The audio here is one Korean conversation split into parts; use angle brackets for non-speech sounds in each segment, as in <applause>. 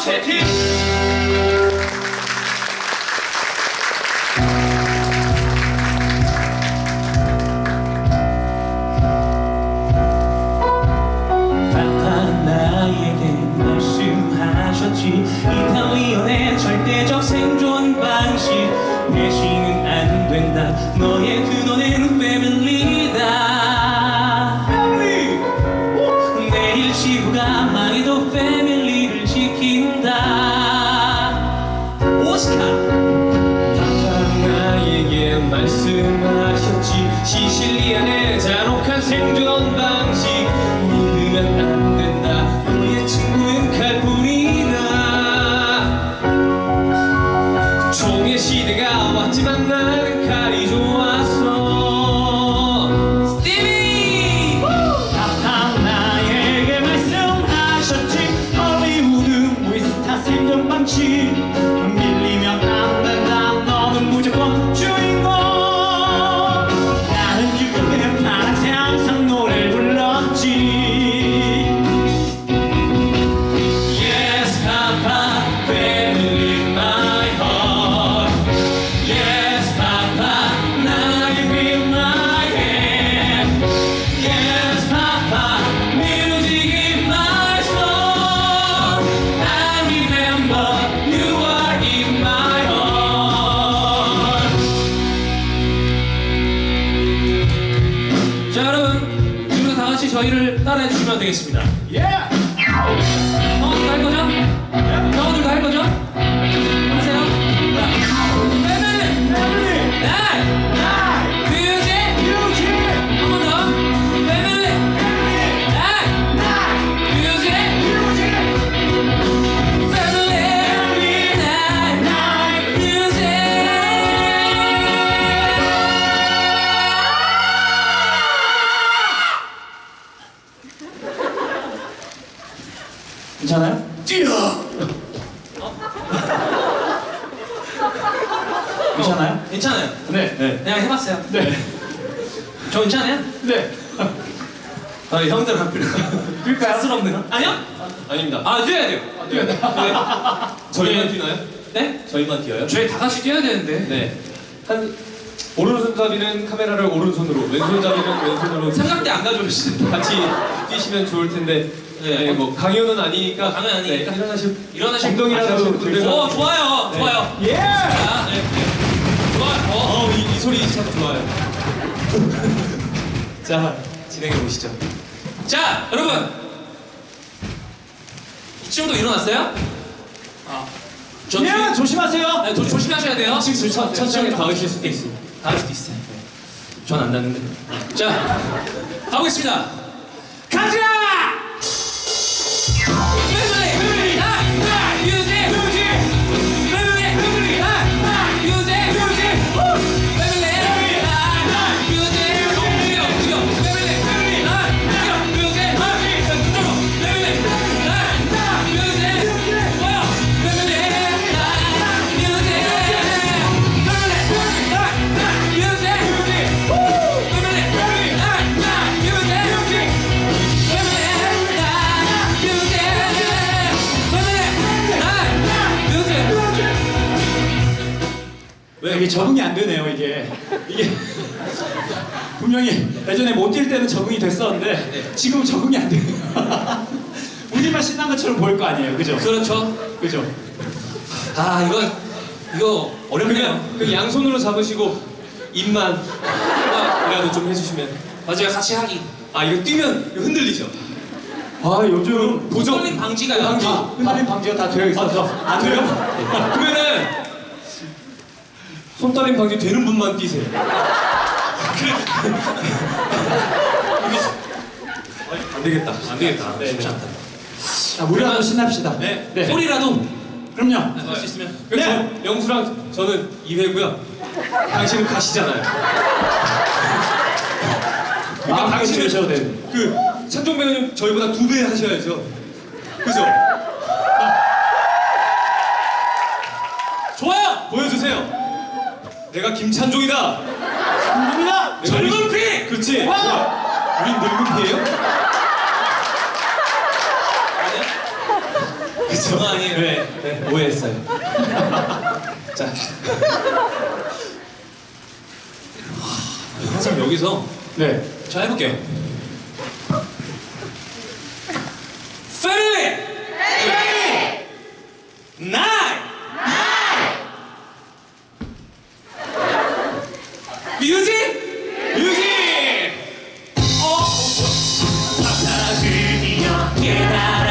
Luciano Bocetti 아까 나에게 말씀하셨지. 이탈리언의 절대적 생 아까 나에게 말씀하셨지. 시실리안의 잔혹한 생존 방식. 믿으면 안 된다. 너의 친구는 칼뿐이다. 총의 시대가 왔지만 나는 따라해 주시면 되겠습니다. 형아 괜찮아요? 괜찮아요. 네. 네. 그냥 해봤어요. 네. 저 괜찮아요? 네. 아, 형들 한 필요. 그럴까요? 쑥스럽네요. 아니요? 아닙니다. 아, 뛰어야 돼요. 네. 저희만 뛰나요? 네? 저희만 뛰어요? 저희 다 같이 뛰어야 되는데. 네. 한 오른손잡이는 카메라를 오른손으로, 왼손잡이는 왼손으로 삼각대 안 가져오시는데. 같이 뛰시면 좋을 텐데. 네. 네. 뭐 강요는 아니니까. 어, 강요는 아니니까. 네, 일어나시고. 일어나시고. 엉덩이라도. 들면서. 오, 좋아요. 네. 좋아요. 예! 자, 네. 네. 이, 이 소리 참 좋아요. <laughs> 자, 진행해 보시죠. 자, 여러분. 이쯤도 일어났어요? 아. 저 예, 뒤에- 조심하세요. 네, 조, 조심하셔야 돼요. 지금 천, 천천히 닿으실 수도 있어요. 닿을 수도 있어요. 전 안 닿는데. 자, 가보겠습니다. 왜 이게 적응이 안 되네요 이게 이게 <laughs> 분명히 예전에 못 뛸 때는 적응이 됐었는데 지금은 적응이 안 돼요 <laughs> 우리만 신난 것처럼 보일 거 아니에요 그죠? 그렇죠. 그죠? 아 이거 이거 어렵네요. 그 양손으로 잡으시고 입만 이라도 좀 해주시면. 맞아요 같이 하기. 아 이거 뛰면 이거 흔들리죠. 아 요즘 보정 손님 방지가요. 방지. 다 흔들림 방지가 다 되어 있어서 안 돼요? 그러면은 손떨림 방지 되는 분만 뛰세요. 안 되겠다. 안 되겠다. 네, 쉽지 네. 않다. 자, 우리라도 신납시다. 네. 네. 소리라도 그럼요. 할 수 있으면. 그래서 네. 영수랑 저는 2회고요. 당신은 가시잖아요. 그러니까 마음껏 당신은 돼요. 그 창종 배우님 저희보다 두 배 하셔야죠. 그죠? 내가 김찬종이다. 감사합니다. 젊은 피. 그렇지. 와! 우린 늙은 피예요? 그쵸? 아니에요. 네, 네, 오해했어요. <laughs> 자. 항상 여기서 네. 자 해볼게요.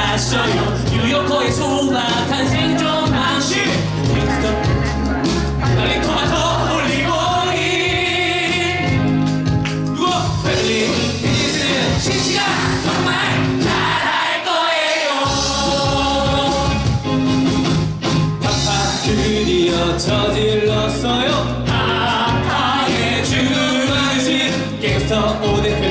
깨달았어요. 뉴요커의 소박한 생존 방식. 빨리 토마토 올리고인 누구? 패밀리 비즈니스 신씨가 정말 잘할 거예요. 팍팍 드디어 저질렀어요. 아파의 주문신 갱스터 오대표